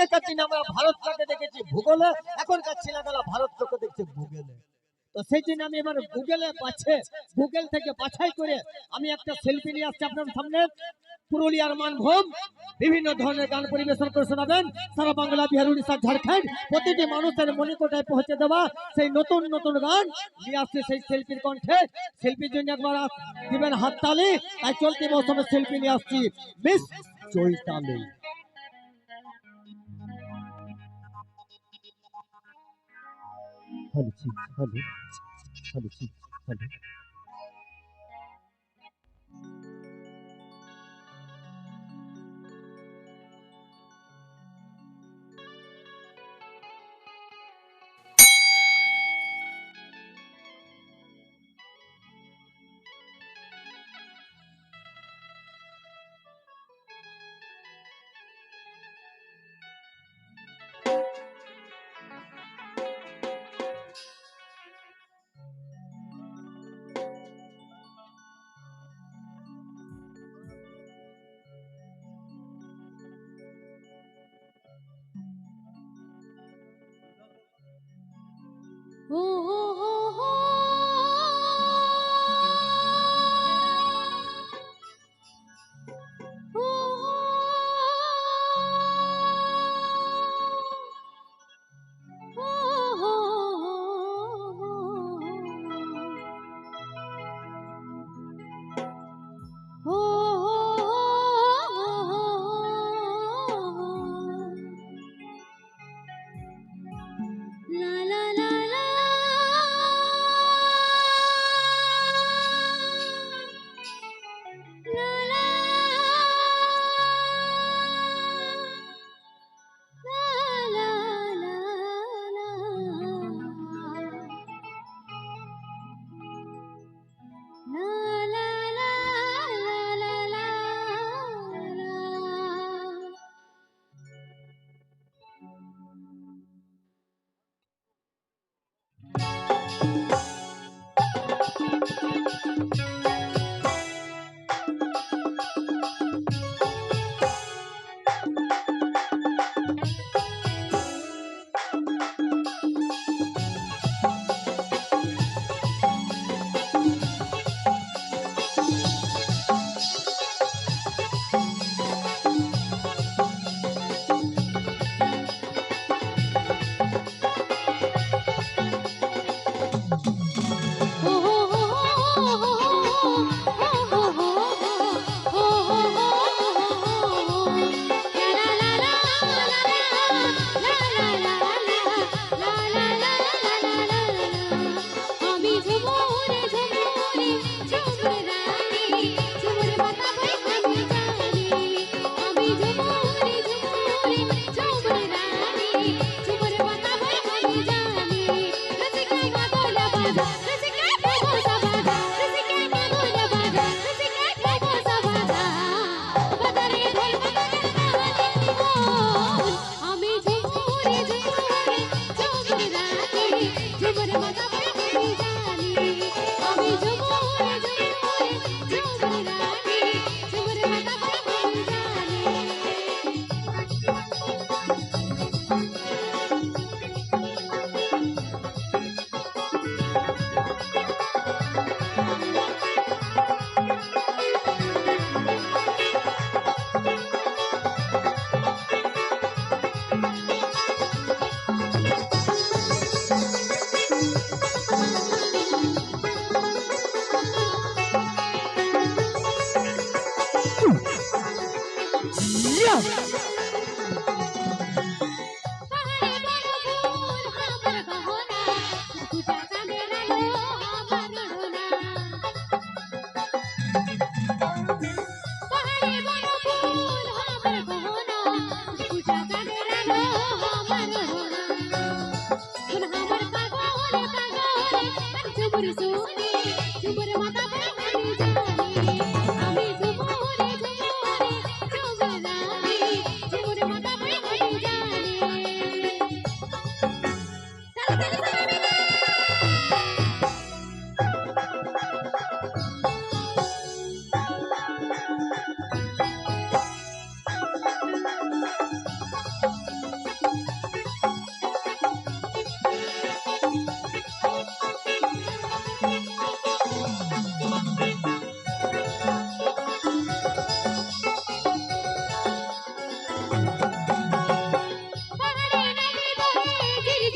আগেকার দিনে আমরা ভারতটাকে দেখেছি ভূগোলে, এখনকার ছেলেবেলা ভারতটাকে দেখছে ভূগোলে। তো সেই জন্য আমি এবার গুগলে পাচ্ছে গুগল থেকে বাছাই করে আমি একটা সেলফি নিয়ে আসছি আপনার সামনে। পুরুলিয়ার মানভূম, বিভিন্ন ধরনের গান পরিবেশন করে শোনাবেন। সারা বাংলা, বিহার, উড়িষ্যা, ঝাড়খণ্ড, প্রতিটি মানুষের মনিকোটায় পৌঁছে দেওয়া সেই নতুন নতুন গান নিয়ে আসছে সেই সেলফির কণ্ঠে। সেলফির জন্য একবার দিবেন হাততালি। তাই চলতি মৌসুমে সেলফি নিয়ে আসছি। মিস চৈতালি। हर चीज़ हर हर चीज़ हर Ooh, ঝুমুরে বাতাবাই Super mata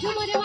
今日ま。